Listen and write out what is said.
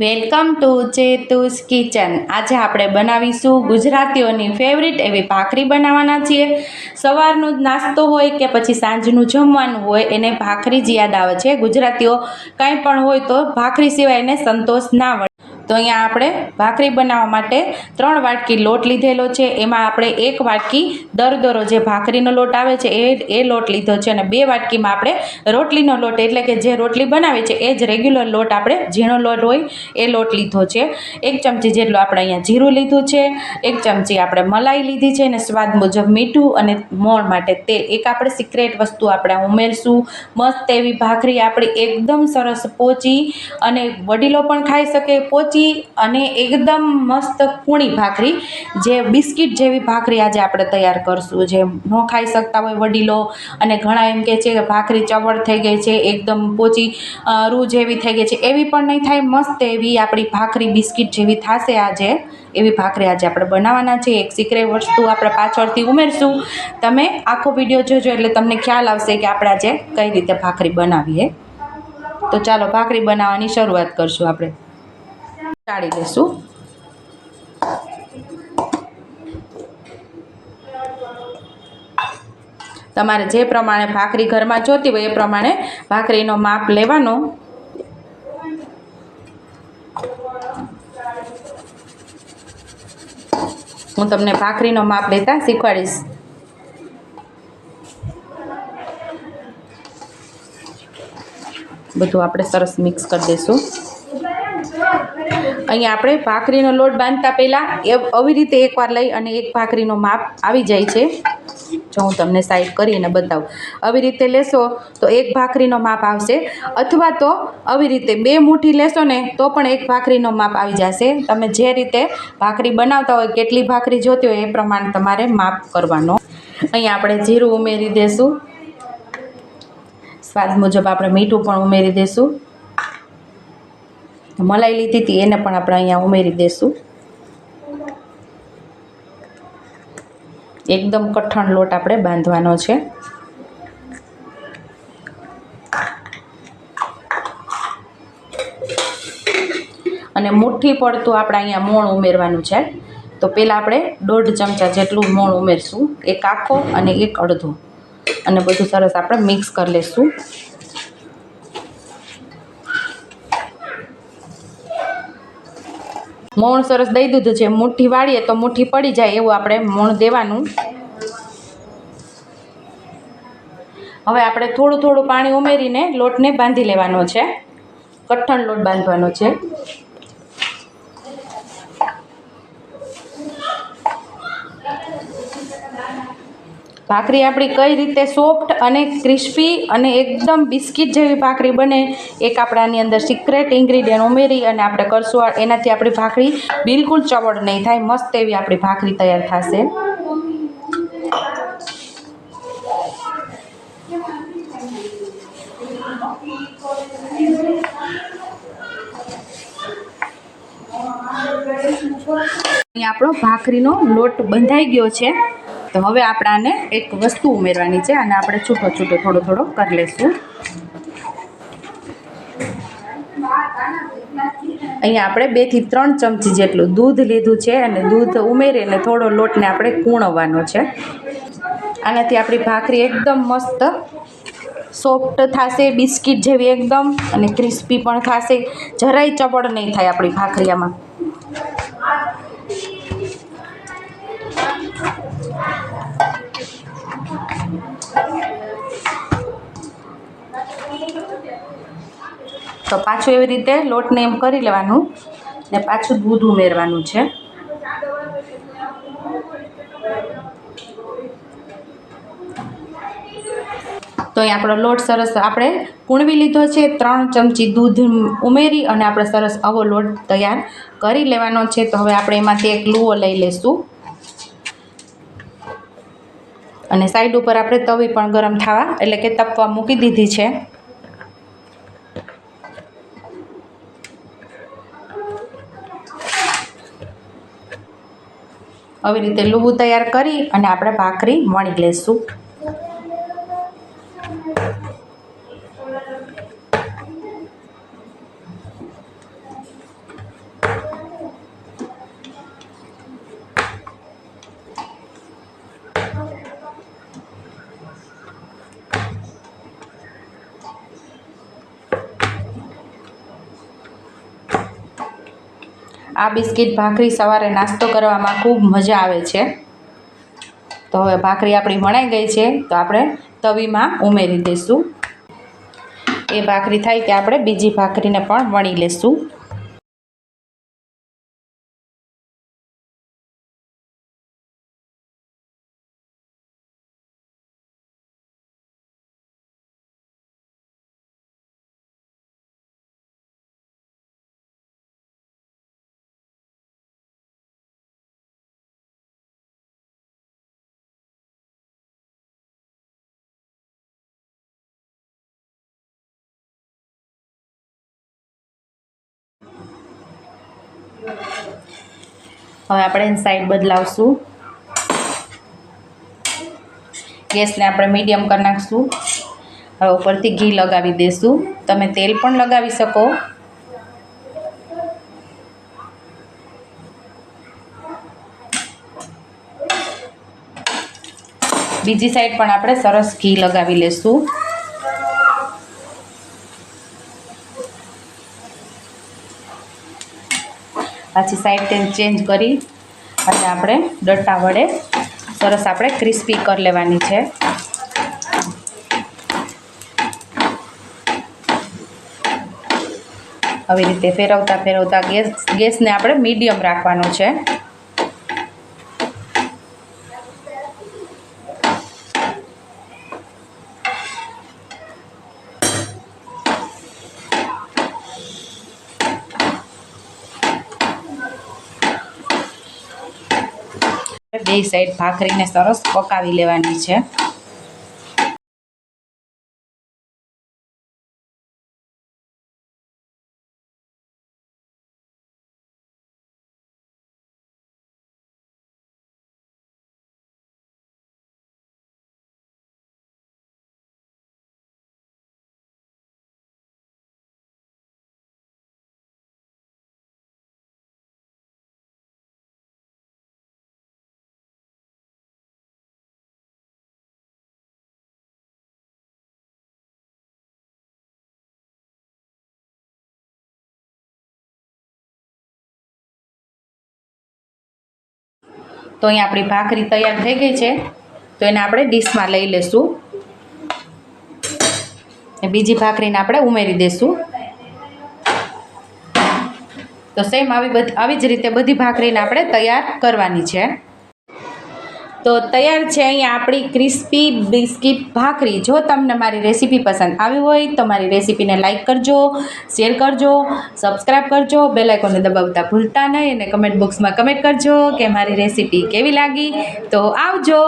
Welcome to ચેતુસ kitchen. આજે આપણે બનાવીશું ગુજરાતીઓની ફેવરિટ એવી ભાખરી બનાવવાના છીએ. સવારનો જ નાસ્તો હોય કે પછી સાંજનું જમવાનું હોય, એને ભાખરી જ યાદ આવે છે. ગુજરાતીઓ કંઈ પણ હોય તો ભાખરી સિવાય એને સંતોષ ના તો અહીંયા આપણે ભાખરી બનાવવા માટે ત્રણ વાટકી લોટ લીધેલો છે. એમાં આપણે એક વાટકી દરદરો જે ભાખરીનો લોટ આવે છે એ એ લોટ લીધો છે અને બે વાટકીમાં આપણે રોટલીનો લોટ એટલે કે જે રોટલી બનાવે છે એ જ રેગ્યુલર લોટ આપણે ઝીણો લોટ હોય એ લોટ લીધો છે. એક ચમચી જેટલું આપણે અહીંયા જીરું લીધું છે. એક ચમચી આપણે મલાઈ લીધી છે અને સ્વાદ મુજબ મીઠું અને મોણ માટે તેલ. એક આપણે સિક્રેટ વસ્તુ આપણે ઉમેરશું. મસ્ત એવી ભાખરી આપણી એકદમ સરસ પોચી અને વડીલો પણ ખાઈ શકે, પોચી અને એકદમ મસ્ત કૂણી ભાખરી, જે બિસ્કિટ જેવી ભાખરી આજે આપણે તૈયાર કરશું. જે ન ખાઈ શકતા હોય વડીલો, અને ઘણા એમ કહે છે કે ભાખરી ચવડ થઈ ગઈ છે, એકદમ પોચી રૂ જેવી થઈ ગઈ છે. એવી પણ નહીં થાય, મસ્ત એવી આપણી ભાખરી બિસ્કિટ જેવી થશે આજે. એવી ભાખરી આજે આપણે બનાવવાના છે એક સિક્રેટ વસ્તુ આપણે પાછળથી ઉમેરશું. તમે આખો વીડિયો જોજો, એટલે તમને ખ્યાલ આવશે કે આપણે આજે કઈ રીતે ભાખરી બનાવીએ. તો ચાલો, ભાખરી બનાવવાની શરૂઆત કરશું આપણે. ચાળી લેશું. તમારે જે પ્રમાણે ભાખરી ઘરમાં જોતી હોય એ પ્રમાણે ભાખરીનો માપ લેવાનો. હું તમને ભાખરીનો માપ લેતા શીખવાડીશ. બધું આપણે સરસ મિક્સ કરી દઈશું અહીંયા આપણે ભાખરીનો લોટ બાંધતા પહેલાં એ આવી રીતે એકવાર લઈ અને એક ભાખરીનો માપ આવી જાય છે. જો હું તમને સાઈડ કરીને બતાવું. આવી રીતે લેશો તો એક ભાખરીનો માપ આવશે. અથવા તો આવી રીતે બે મુઠ્ઠી લેશો ને તો પણ એક ભાખરીનો માપ આવી જશે. તમે જે રીતે ભાખરી બનાવતા હોય, કેટલી ભાખરી જોતી હોય એ પ્રમાણે તમારે માપ કરવાનો. અહીંયા આપણે જીરું ઉમેરી દઈશું સ્વાદ મુજબ આપણે મીઠું પણ ઉમેરી દઈશું મલાઈ લીધી હતી, એને પણ આપણે અહીંયા ઉમેરી દઈશું એકદમ કઠણ લોટ આપણે બાંધવાનો છે. અને મુઠ્ઠી પડતું આપણે અહીંયા મોણ ઉમેરવાનું છે. તો પહેલાં આપણે દોઢ ચમચા જેટલું મોણ ઉમેરશું, એક આખો અને એક અડધો. અને બધું સરસ આપણે મિક્સ કરી લઈશું મોણ સરસ દઈ દીધું છે. મુઠ્ઠી વાળીએ તો મુઠ્ઠી પડી જાય એવું આપણે મોણ દેવાનું. હવે આપણે થોડું થોડું પાણી ઉમેરીને લોટને બાંધી લેવાનો છે. કઠણ લોટ બાંધવાનો છે. ભાખરી આપણી કઈ રીતે સોફ્ટ અને ક્રિસ્પી અને એકદમ બિસ્કિટ જેવી ભાખરી બને, એક આપણાની અંદર સિક્રેટ ઇન્ગ્રીડિયન્ટ ઉમેરી અને આપણે કરશું એનાથી આપણી ભાખરી બિલકુલ ચવડ નહીં થાય, મસ્ત એવી આપણી ભાખરી તૈયાર થશે. આપણો ભાખરીનો લોટ બંધાઈ ગયો છે. તો હવે આપણે આને એક વસ્તુ ઉમેરવાની છે અને આપણે છૂટો છૂટો થોડો થોડો કરી લઈશું અહીંયા આપણે બેથી ત્રણ ચમચી જેટલું દૂધ લીધું છે અને દૂધ ઉમેરીને થોડો લોટને આપણે કૂણવવાનો છે. આનાથી આપણી ભાખરી એકદમ મસ્ત સોફ્ટ થશે, બિસ્કિટ જેવી એકદમ અને ક્રિસ્પી પણ થશે. જરાય ચપળ નહીં થાય આપણી ભાખરી તો પાછું એવી રીતે લોટને એમ કરી લેવાનું ને પાછું દૂધ ઉમેરવાનું છે. તો અહીં આપણો લોટ સરસ આપણે કૂણવી લીધો છે. ત્રણ ચમચી દૂધ ઉમેરી અને આપણે સરસ આવો લોટ તૈયાર કરી લેવાનો છે. તો હવે આપણે એમાંથી એક લુઓ લઈ લઈશું અને સાઈડ ઉપર આપણે તવી પણ ગરમ થવા એટલે કે તપવા મૂકી દીધી છે. આવી રીતે લુવું તૈયાર કરી અને આપણે ભાખરી વણી લઈશું આ બિસ્કિટ ભાખરી સવારે નાસ્તો કરવામાં ખૂબ મજા આવે છે. તો હવે ભાખરી આપણી વણાઈ ગઈ છે, તો આપણે તવીમાં ઉમેરી દઈશું એ ભાખરી થાય કે આપણે બીજી ભાખરીને પણ વણી લેશું. હવે આપણે સાઈડ બદલાવશું. ગેસને આપણે મીડિયમ કરી નાખશું. હવે ઉપરથી ઘી લગાવી દઈશું તમે તેલ પણ લગાવી શકો. બીજી સાઈડ પણ આપણે સરસ ઘી લગાવી લેશું. પાછી સાઈડ ટેન ચેન્જ કરી અને આપણે ડટ્ટા વડે સરસ આપણે ક્રિસ્પી કરી લેવાની છે. આવી રીતે ફેરવતા ફેરવતા ગેસ, ગેસને આપણે મીડિયમ રાખવાનો છે. બે સાઈડ ભાખરીને સરસ પકાવી લેવાની છે. તો અહીંયા આપણી ભાખરી તૈયાર થઈ ગઈ છે. તો એને આપણે ડીશમાં લઈ લેશું. બીજી ભાખરીને આપણે ઉમેરી દઈશું તો સેમ આવી બધી, આવી જ રીતે બધી ભાખરીને આપણે તૈયાર કરવાની છે. તો તૈયાર છે અહીંયા આપણી ક્રિસ્પી બિસ્કીટ ભાખરી. જો તમને મારી રેસીપી પસંદ આવી હોય તો મારી રેસીપીને લાઇક કરજો, શેર કરજો સબસ્ક્રાઈબ કરજો બેલાઇકોને દબાવતા ભૂલતા નહીં અને કમેન્ટ બોક્સમાં કમેન્ટ કરજો કે મારી રેસીપી કેવી લાગી. તો આવજો.